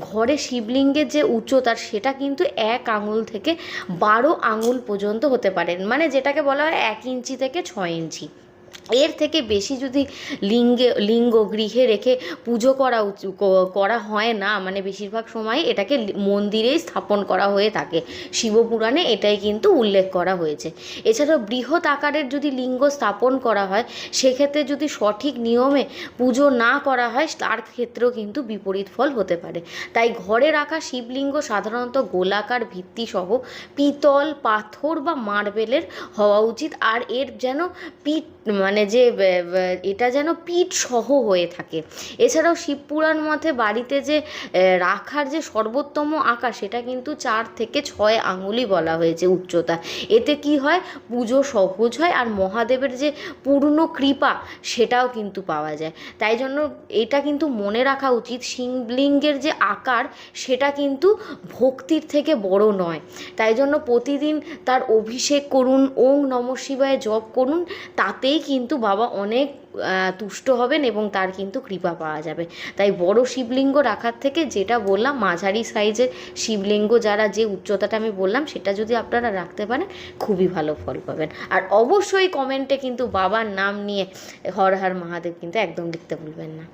ঘরে শিবলিঙ্গের যে উচ্চতা সেটা কিন্তু এক আঙুল থেকে বারো আঙুল পর্যন্ত হতে পারে। মানে যেটাকে বলা হয় এক ইঞ্চি থেকে ছয় ইঞ্চি। এর থেকে বেশি যদি লিঙ্গে, লিঙ্গ গৃহে রেখে পুজো করা করা হয় না মানে বেশিরভাগ সময় এটাকে মন্দিরেই স্থাপন করা হয়ে থাকে। শিবপুরাণে এটাই কিন্তু উল্লেখ করা হয়েছে। এছাড়াও বৃহৎ আকারের যদি লিঙ্গ স্থাপন করা হয়, সেক্ষেত্রে যদি সঠিক নিয়মে পুজো না করা হয়, তার ক্ষেত্রেও কিন্তু বিপরীত ফল হতে পারে। তাই ঘরে রাখা শিবলিঙ্গ সাধারণত গোলাকার ভিত্তি সহ পিতল, পাথর বা মার্বেলের হওয়া উচিত। আর এর যেন পিঠ মানে যে এটা যেন পিঠ সহ হয়ে থাকে। এছাড়াও শিবপুরাণ মতে বাড়িতে যে রাখার যে সর্বোত্তম আকার, সেটা কিন্তু চার থেকে ছয় আঙুলই বলা হয়েছে উচ্চতা। এতে কি হয়? পুজো সহজ হয় আর মহাদেবের যে পূর্ণ কৃপা, সেটাও কিন্তু পাওয়া যায়। তাই জন্য এটা কিন্তু মনে রাখা উচিত, শিবলিঙ্গের যে আকার, সেটা কিন্তু ভক্তির থেকে বড় নয়। তাই জন্য প্রতিদিন তার অভিষেক করুন ওং নম শিবায় জপ করুন, তাতেই কিন্তু বাবা অনেক তুষ্ট হবেন এবং তার কিন্তু কৃপা পাওয়া যাবে। তাই বড় শিবলিঙ্গ রাখার থেকে যেটা বললাম, মাঝারি সাইজের শিবলিঙ্গ যারা, যে উচ্চতাটা আমি বললাম, সেটা যদি আপনারা রাখতে পারেন, খুবই ভালো ফল পাবেন। আর অবশ্যই কমেন্টে কিন্তু বাবার নাম নিয়ে হর হর মহাদেব কিন্তু একদম লিখতে ভুলবেন না।